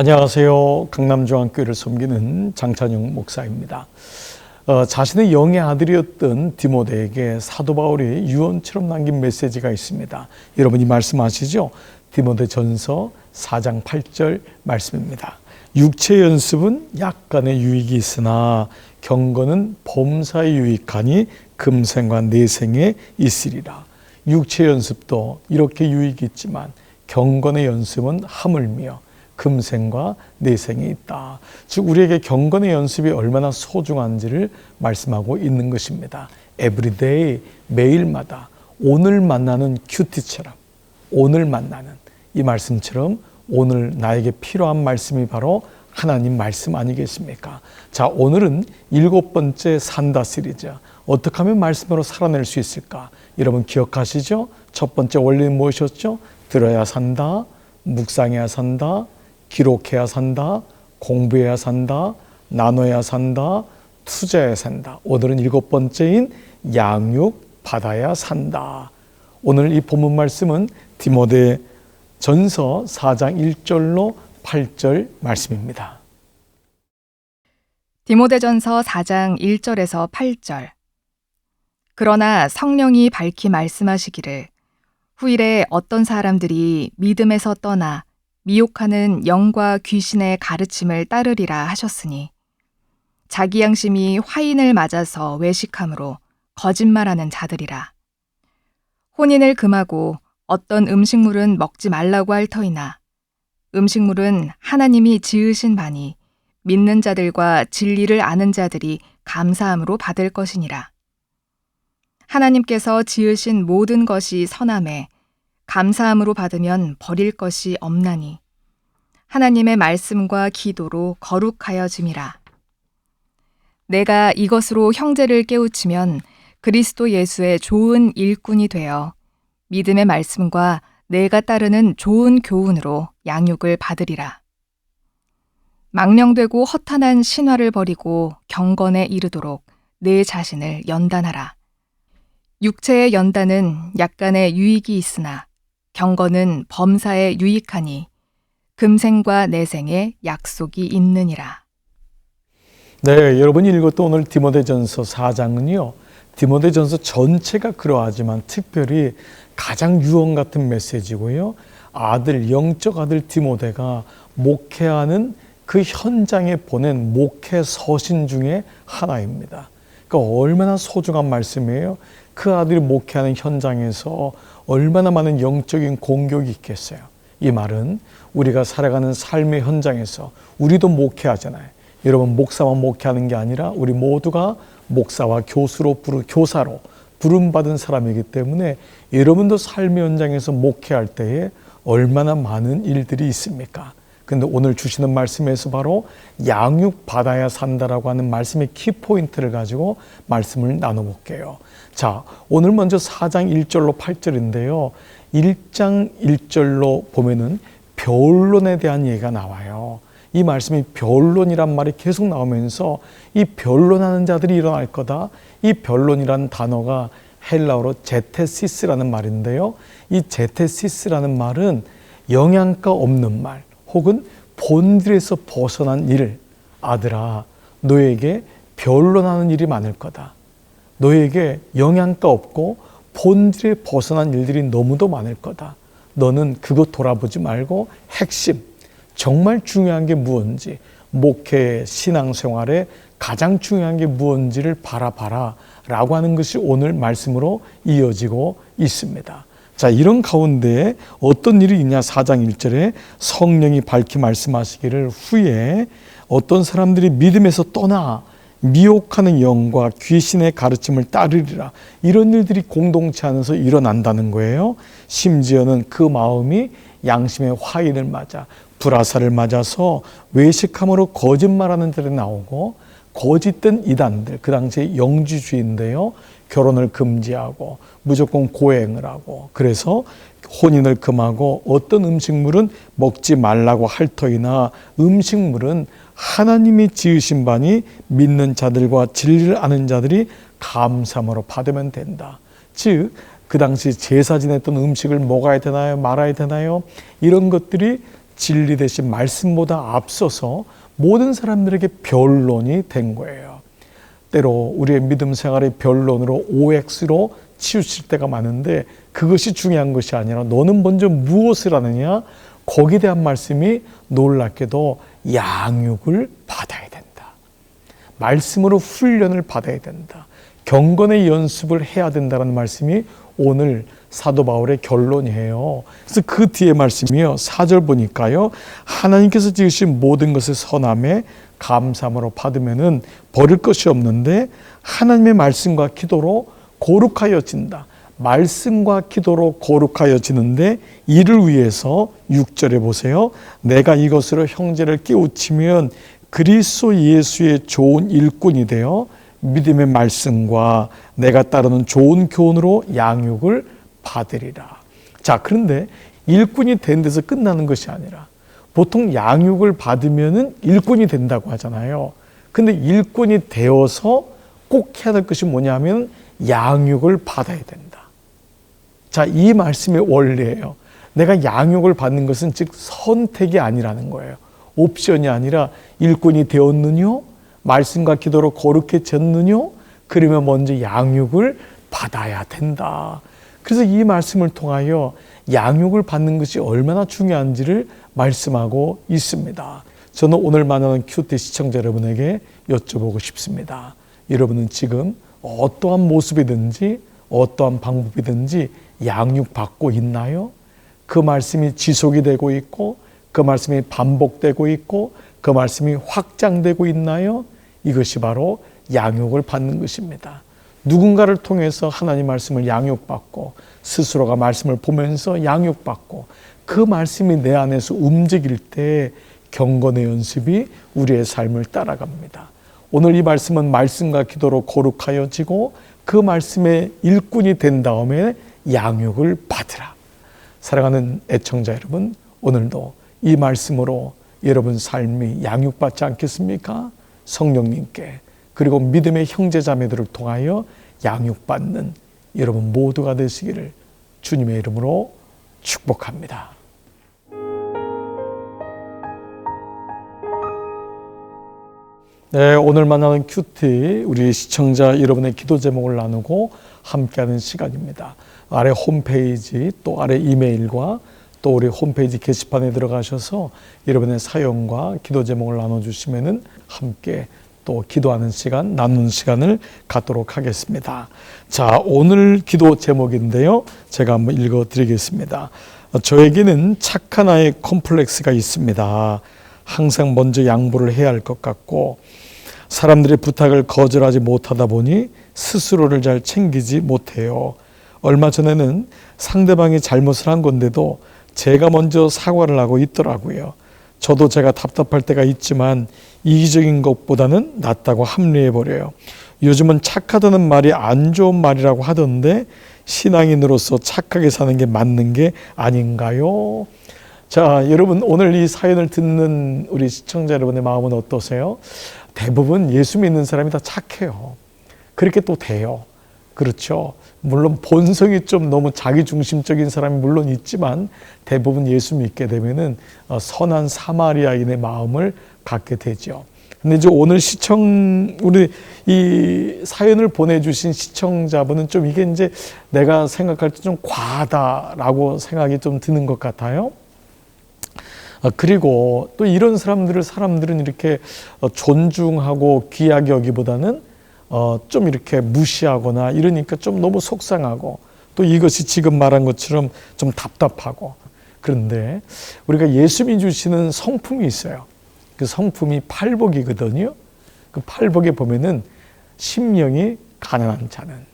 안녕하세요. 강남중앙교회를 섬기는 장찬용 목사입니다. 어, 자신의 영의 아들이었던 디모데에게 사도 바울이 유언처럼 남긴 메시지가 있습니다. 여러분이 말씀하시죠? 디모데 전서 4장 8절 말씀입니다. 육체 연습은 약간의 유익이 있으나 경건은 범사에 유익하니 금생과 내생에 있으리라. 육체 연습도 이렇게 유익이 있지만 경건의 연습은 하물며 금생과 내생이 있다. 즉 우리에게 경건의 연습이 얼마나 소중한지를 말씀하고 있는 것입니다. 에브리데이 매일마다 오늘 만나는 큐티처럼 오늘 만나는 이 말씀처럼 오늘 나에게 필요한 말씀이 바로 하나님 말씀 아니겠습니까? 자, 오늘은 일곱 번째 산다 시리즈. 어떻게 하면 말씀으로 살아낼 수 있을까? 여러분 기억하시죠? 첫 번째 원리는 무엇이었죠? 들어야 산다, 묵상해야 산다, 기록해야 산다, 공부해야 산다, 나눠야 산다, 투자해야 산다. 오늘은 일곱 번째인 양육 받아야 산다. 오늘 이 본문 말씀은 디모데 전서 4장 1절로 8절 말씀입니다. 디모데전서 4장 1절에서 8절. 그러나 성령이 밝히 말씀하시기를 후일에 어떤 사람들이 믿음에서 떠나 미혹하는 영과 귀신의 가르침을 따르리라 하셨으니 자기 양심이 화인을 맞아서 외식함으로 거짓말하는 자들이라. 혼인을 금하고 어떤 음식물은 먹지 말라고 할 터이나 음식물은 하나님이 지으신 바니 믿는 자들과 진리를 아는 자들이 감사함으로 받을 것이니라. 하나님께서 지으신 모든 것이 선함에 감사함으로 받으면 버릴 것이 없나니 하나님의 말씀과 기도로 거룩하여짐이라. 내가 이것으로 형제를 깨우치면 그리스도 예수의 좋은 일꾼이 되어 믿음의 말씀과 내가 따르는 좋은 교훈으로 양육을 받으리라. 망령되고 허탄한 신화를 버리고 경건에 이르도록 내 자신을 연단하라. 육체의 연단은 약간의 유익이 있으나 경건은 범사에 유익하니 금생과 내생에 약속이 있느니라. 네, 여러분이 읽었던 오늘 디모데전서 4장은요. 디모데전서 전체가 그러하지만 특별히 가장 유언 같은 메시지고요. 아들 영적 아들 디모데가 목회하는 그 현장에 보낸 목회 서신 중에 하나입니다. 그러니까 얼마나 소중한 말씀이에요. 그 아들이 목회하는 현장에서 얼마나 많은 영적인 공격이 있겠어요. 이 말은 우리가 살아가는 삶의 현장에서 우리도 목회하잖아요. 여러분 목사만 목회하는 게 아니라 우리 모두가 목사와 교수로 부르 교사로 부름 받은 사람이기 때문에 여러분도 삶의 현장에서 목회할 때에 얼마나 많은 일들이 있습니까? 근데 오늘 주시는 말씀에서 바로 양육 받아야 산다라고 하는 말씀의 키포인트를 가지고 말씀을 나눠 볼게요. 자, 오늘 먼저 4장 1절로 8절인데요. 1장 1절로 보면은 변론에 대한 얘기가 나와요. 이 말씀이 변론이란 말이 계속 나오면서 이 변론하는 자들이 일어날 거다. 이 변론이란 단어가 헬라어로 제테시스라는 말인데요. 이 제테시스라는 말은 영양가 없는 말 혹은 본질에서 벗어난 일 아들아 너에게 변론하는 일이 많을 거다. 너에게 영양가 없고 본질에 벗어난 일들이 너무도 많을 거다. 너는 그거 돌아보지 말고 핵심, 정말 중요한 게 무엇인지, 목회, 신앙생활에 가장 중요한 게 무엇인지를 바라봐라 라고 하는 것이 오늘 말씀으로 이어지고 있습니다. 자, 이런 가운데 어떤 일이 있냐? 4장 1절에 성령이 밝히 말씀하시기를 후에 어떤 사람들이 믿음에서 떠나 미혹하는 영과 귀신의 가르침을 따르리라. 이런 일들이 공동체 안에서 일어난다는 거예요. 심지어는 그 마음이 양심의 화인을 맞아 불화살을 맞아서 외식함으로 거짓말하는 자들이 나오고 거짓된 이단들 그 당시에 영주주의인데요. 결혼을 금지하고 무조건 고행을 하고 그래서 혼인을 금하고 어떤 음식물은 먹지 말라고 할 터이나 음식물은 하나님이 지으신 바니 믿는 자들과 진리를 아는 자들이 감사함으로 받으면 된다. 즉, 그 당시 제사 지냈던 음식을 먹어야 되나요? 말아야 되나요? 이런 것들이 진리 대신 말씀보다 앞서서 모든 사람들에게 변론이 된 거예요. 때로 우리의 믿음 생활의 변론으로 OX로 치우칠 때가 많은데 그것이 중요한 것이 아니라 너는 먼저 무엇을 하느냐 거기에 대한 말씀이 놀랍게도 양육을 받아야 된다. 말씀으로 훈련을 받아야 된다. 경건의 연습을 해야 된다는 말씀이 오늘 사도 바울의 결론이에요. 그래서 그 뒤에 말씀이요. 4절 보니까요. 하나님께서 지으신 모든 것을 선함에 감사함으로 받으면은 버릴 것이 없는데 하나님의 말씀과 기도로 거룩하여진다. 말씀과 기도로 거룩하여지는데 이를 위해서 6절에 보세요. 내가 이것으로 형제를 깨우치면 그리스도 예수의 좋은 일꾼이 되어 믿음의 말씀과 내가 따르는 좋은 교훈으로 양육을 받으리라. 자, 그런데 일꾼이 된 데서 끝나는 것이 아니라 보통 양육을 받으면은 일꾼이 된다고 하잖아요. 근데 일꾼이 되어서 꼭 해야 될 것이 뭐냐면 양육을 받아야 된다. 자, 이 말씀의 원리예요. 내가 양육을 받는 것은 즉 선택이 아니라는 거예요. 옵션이 아니라 일꾼이 되었느뇨? 말씀과 기도로 거룩해졌느뇨? 그러면 먼저 양육을 받아야 된다. 그래서 이 말씀을 통하여 양육을 받는 것이 얼마나 중요한지를 말씀하고 있습니다. 저는 오늘 만나는 큐티 시청자 여러분에게 여쭤보고 싶습니다. 여러분은 지금 어떠한 모습이든지 어떠한 방법이든지 양육받고 있나요? 그 말씀이 지속이 되고 있고 그 말씀이 반복되고 있고 그 말씀이 확장되고 있나요? 이것이 바로 양육을 받는 것입니다. 누군가를 통해서 하나님 말씀을 양육받고 스스로가 말씀을 보면서 양육받고 그 말씀이 내 안에서 움직일 때 경건의 연습이 우리의 삶을 따라갑니다. 오늘 이 말씀은 말씀과 기도로 거룩하여지고 그 말씀의 일꾼이 된 다음에 양육을 받으라. 사랑하는 애청자 여러분, 오늘도 이 말씀으로 여러분 삶이 양육받지 않겠습니까? 성령님께 그리고 믿음의 형제 자매들을 통하여 양육받는 여러분 모두가 되시기를 주님의 이름으로 축복합니다. 네, 오늘 만나는 큐티 우리 시청자 여러분의 기도 제목을 나누고 함께하는 시간입니다. 아래 홈페이지 또 아래 이메일과 또 우리 홈페이지 게시판에 들어가셔서 여러분의 사연과 기도 제목을 나눠주시면은 함께 또 기도하는 시간, 나누는 시간을 갖도록 하겠습니다. 자, 오늘 기도 제목인데요. 제가 한번 읽어 드리겠습니다. 저에게는 착한 아이 콤플렉스가 있습니다. 항상 먼저 양보를 해야 할 것 같고, 사람들의 부탁을 거절하지 못하다 보니 스스로를 잘 챙기지 못해요. 얼마 전에는 상대방이 잘못을 한 건데도 제가 먼저 사과를 하고 있더라고요. 저도 제가 답답할 때가 있지만 이기적인 것보다는 낫다고 합리해 버려요. 요즘은 착하다는 말이 안 좋은 말이라고 하던데 신앙인으로서 착하게 사는 게 맞는 게 아닌가요? 자, 여러분 오늘 이 사연을 듣는 우리 시청자 여러분의 마음은 어떠세요? 대부분 예수 믿는 사람이 다 착해요. 그렇게 또 돼요. 그렇죠. 물론 본성이 좀 너무 자기 중심적인 사람이 물론 있지만 대부분 예수 믿게 되면은 어, 선한 사마리아인의 마음을 갖게 되죠. 근데 이제 오늘 시청 우리 이 사연을 보내주신 시청자분은 좀 이게 이제 내가 생각할 때 좀 과하다라고 생각이 좀 드는 것 같아요. 아, 그리고 또 이런 사람들을 사람들은 이렇게 어, 존중하고 귀하게 여기보다는 어, 좀 이렇게 무시하거나 이러니까 좀 너무 속상하고 또 이것이 지금 말한 것처럼 좀 답답하고 그런데 우리가 예수님이 주시는 성품이 있어요. 그 성품이 팔복이거든요. 그 팔복에 보면은 심령이 가난한 자는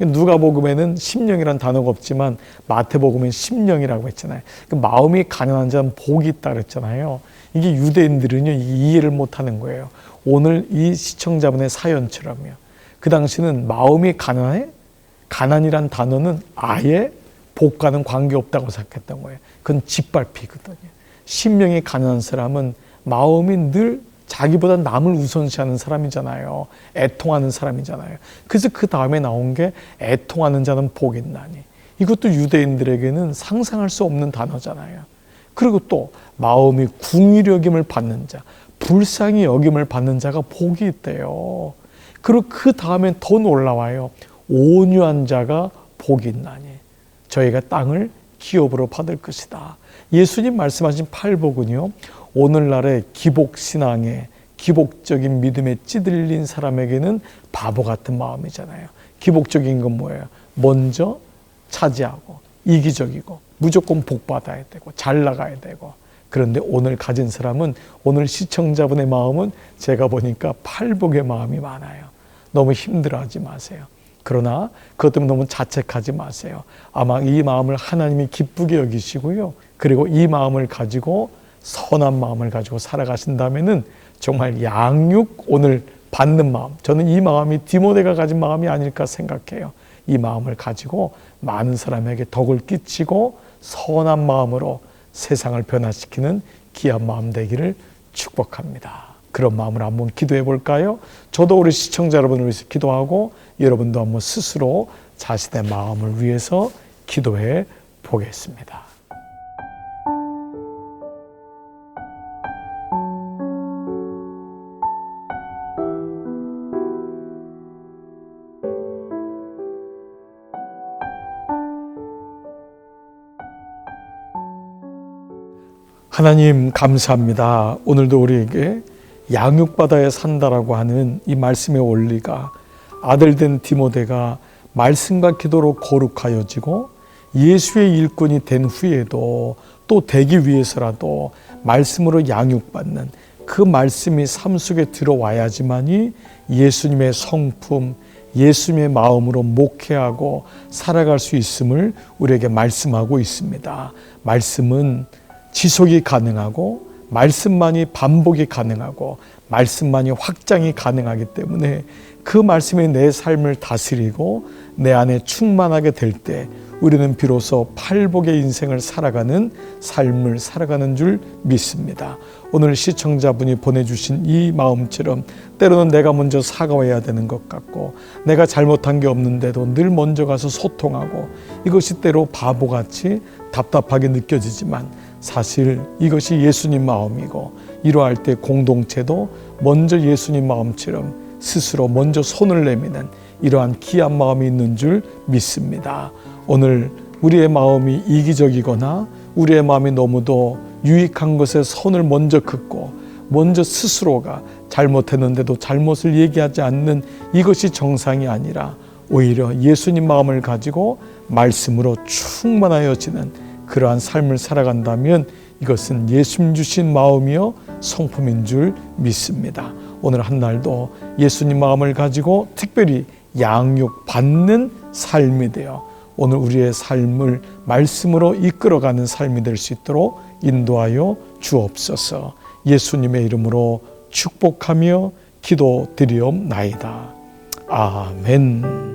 누가복음에는 심령이란 단어가 없지만 마태복음엔 심령이라고 했잖아요. 그 마음이 가난한 자는 복이 있다 그랬잖아요. 이게 유대인들은요 이해를 못하는 거예요. 오늘 이 시청자분의 사연처럼요. 그 당시는 마음이 가난해? 가난이란 단어는 아예 복과는 관계없다고 생각했던 거예요. 그건 짓밟히거든요. 심령이 가난한 사람은 마음이 늘 자기보다 남을 우선시하는 사람이잖아요. 애통하는 사람이잖아요. 그래서 그 다음에 나온 게 애통하는 자는 복이 있나니. 이것도 유대인들에게는 상상할 수 없는 단어잖아요. 그리고 또 마음이 궁일히 여김을 받는 자, 불쌍히 여김을 받는 자가 복이 있대요. 그리고 그 다음엔 더 놀라워요. 온유한 자가 복이 있나니 저희가 땅을 기업으로 받을 것이다. 예수님 말씀하신 팔복은요. 오늘날의 기복 신앙에 기복적인 믿음에 찌들린 사람에게는 바보 같은 마음이잖아요. 기복적인 건 뭐예요? 먼저 차지하고 이기적이고 무조건 복 받아야 되고 잘 나가야 되고 그런데 오늘 가진 사람은 오늘 시청자분의 마음은 제가 보니까 팔복의 마음이 많아요. 너무 힘들어하지 마세요. 그러나 그것 때문에 너무 자책하지 마세요. 아마 이 마음을 하나님이 기쁘게 여기시고요. 그리고 이 마음을 가지고 선한 마음을 가지고 살아가신다면은 정말 양육 오늘 받는 마음. 저는 이 마음이 디모데가 가진 마음이 아닐까 생각해요. 이 마음을 가지고 많은 사람에게 덕을 끼치고 선한 마음으로 세상을 변화시키는 귀한 마음 되기를 축복합니다. 그런 마음으로 한번 기도해 볼까요? 저도 우리 시청자 여러분을 위해서 기도하고 여러분도 한번 스스로 자신의 마음을 위해서 기도해 보겠습니다. 하나님 감사합니다. 오늘도 우리에게 양육받아야 산다라고 하는 이 말씀의 원리가 아들된 디모데가 말씀과 기도로 거룩하여지고 예수의 일꾼이 된 후에도 또 되기 위해서라도 말씀으로 양육받는 그 말씀이 삶 속에 들어와야지만이 예수님의 성품, 예수님의 마음으로 목회하고 살아갈 수 있음을 우리에게 말씀하고 있습니다. 말씀은 지속이 가능하고 말씀만이 반복이 가능하고 말씀만이 확장이 가능하기 때문에 그 말씀이 내 삶을 다스리고 내 안에 충만하게 될 때 우리는 비로소 팔복의 인생을 살아가는 삶을 살아가는 줄 믿습니다. 오늘 시청자분이 보내주신 이 마음처럼 때로는 내가 먼저 사과해야 되는 것 같고 내가 잘못한 게 없는데도 늘 먼저 가서 소통하고 이것이 때로 바보같이 답답하게 느껴지지만 사실 이것이 예수님 마음이고 이러할 때 공동체도 먼저 예수님 마음처럼 스스로 먼저 손을 내미는 이러한 귀한 마음이 있는 줄 믿습니다. 오늘 우리의 마음이 이기적이거나 우리의 마음이 너무도 유익한 것에 손을 먼저 긋고 먼저 스스로가 잘못했는데도 잘못을 얘기하지 않는 이것이 정상이 아니라 오히려 예수님 마음을 가지고 말씀으로 충만하여지는 그러한 삶을 살아간다면 이것은 예수님 주신 마음이요 성품인 줄 믿습니다. 오늘 한 날도 예수님 마음을 가지고 특별히 양육 받는 삶이 되어 오늘 우리의 삶을 말씀으로 이끌어가는 삶이 될 수 있도록 인도하여 주옵소서. 예수님의 이름으로 축복하며 기도드리옵나이다. 아멘.